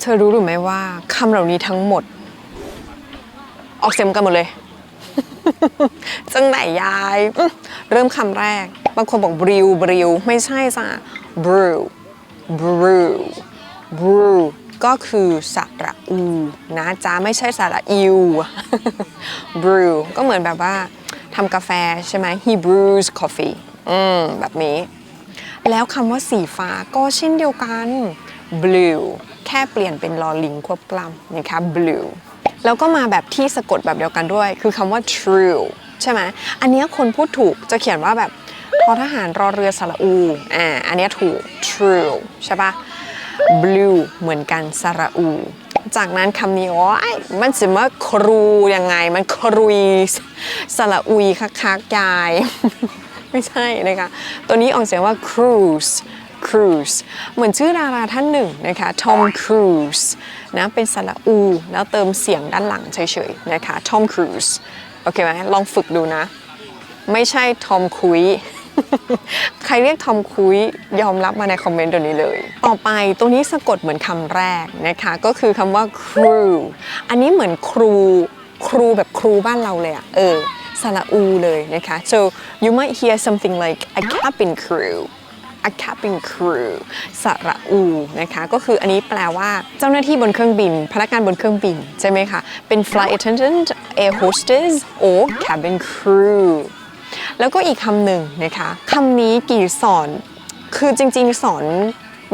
เธอรู้หรือไม่ว่าคำเหล่านี้ทั้งหมด ออกเสียงเหมือนกันหมดเลย จังไหนยายอืมเริ่มคำแรก บางคนบอกบริวบริวไม่ใช่จ้ะบริวบริวบริวก็คือสระอูนะจ๊ะไม่ใช่สระอิว บริวก็เหมือนแบบว่าทำกาแฟใช่ไหม he brews coffee อืมแบบนี้ แล้วคำว่าสีฟ้าก็เช่นเดียวกัน blue แค่เปลี่ยนเป็นลอลิงควบกล้ำนะคะ blue แล้วก็มาแบบที่สะกดแบบเดียวกันด้วย คือคำว่า true ใช่ไหมอันนี้คนพูดถูกจะเขียนว่าแบบทอทหารรอเรือสระอูอ่าอันนี้ถูก true ใช่ปะ blue เหมือนกันสระอู จากนั้นคำนี้โอ้ยมันจะมาครูยังไง มันครุยสระอุยคักๆยาย ไม่ใช่นะคะ ตัวนี้ออกเสียงว่า cruise cruise เหมือนชื่อดาราท่านหนึ่งนะคะ Tom Cruise นะเป็นสระอู แล้วเติมเสียงด้านหลังเฉยๆนะคะ Tom Cruise โอเคไหมลองฝึกดูนะ ไม่ใช่ทอมคุยใครเรียกทอมคุยยอมรับมาในคอมเมนต์ตัวนี้เลย ต่อไปตรงนี้สะกดเหมือนคำแรกนะคะก็คือคำว่า crew อันนี้เหมือนครูครูแบบครูบ้านเราเลยอะเออสระอูเลยนะคะ so you might hear something like a cabin crew a cabin crew สระอูนะคะก็คืออันนี้แปลว่าเจ้าหน้าที่บนเครื่องบิน พนักงานบนเครื่องบิน ใช่ไหมคะ เป็น flight attendant air hostess or cabin crew แล้วก็อีกคำหนึ่งนะคะคำนี้กี่สอนคือจริงๆ สอน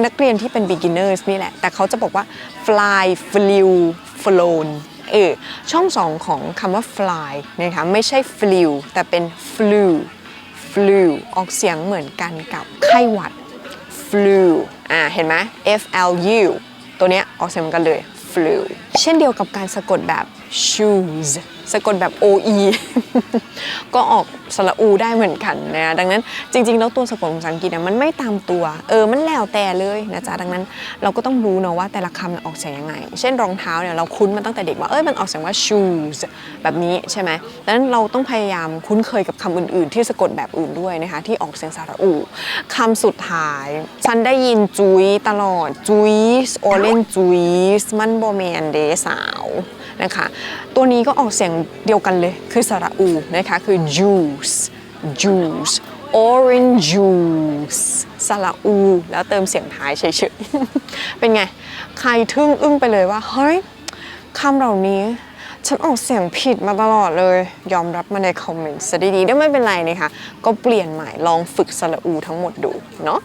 นักเรียนที่เป็น beginners นี่แหละ แต่เขาจะบอกว่า fly flew flown เออช่องสองของคำว่า fly นะคะไม่ใช่ flew แต่เป็น flew flew ออกเสียงเหมือนกันกับไข้หวัด flu อ่า เห็นไหม F L U ตัวเนี้ยออกเสียงเหมือนกันเลย flu เช่นเดียวกับการสะกดแบบ shoes สะกดแบบ O E ก็ออกสระอูได้เหมือนกันนะดังนั้นจริง ๆ แล้วตัวสะกดภาษาอังกฤษนะมันไม่ตามตัวเออมันแล้วแต่เลยนะจ๊ะดังนั้นเราก็ต้องรู้เนาะว่าแต่ละคำออกเสียงยังไง เช่นรองเท้าเนี่ยเราคุ้นมาตั้งแต่เด็กว่าเอ้ยมันออกเสียงว่า shoes แบบนี้ใช่ไหมดังนั้นเราต้องพยายามคุ้นเคยกับคำอื่น ๆ ที่สะกดแบบอื่นด้วยนะคะที่ออกเสียงสระอูคำสุดท้าย ฉันได้ยินจุยตลอดจุยโอเล่นจุยมันโบแมนเดสาวนะคะตัวนี้ก็ออกเสียงเดียวกันเลยคือสระอูนะคะคือ juice juice orange juice สระอู แล้วเติมเสียงท้ายเฉยๆ เป็นไง ใครทึ่งอึ้งไปเลยว่า เฮ้ยคำเหล่านี้ฉันออกเสียงผิดมาตลอดเลย ยอมรับมาในคอมเมนต์ซะดีๆได้ไม่เป็นไรนะคะ ก็เปลี่ยนใหม่ลองฝึกสระอูทั้งหมดดูเนาะ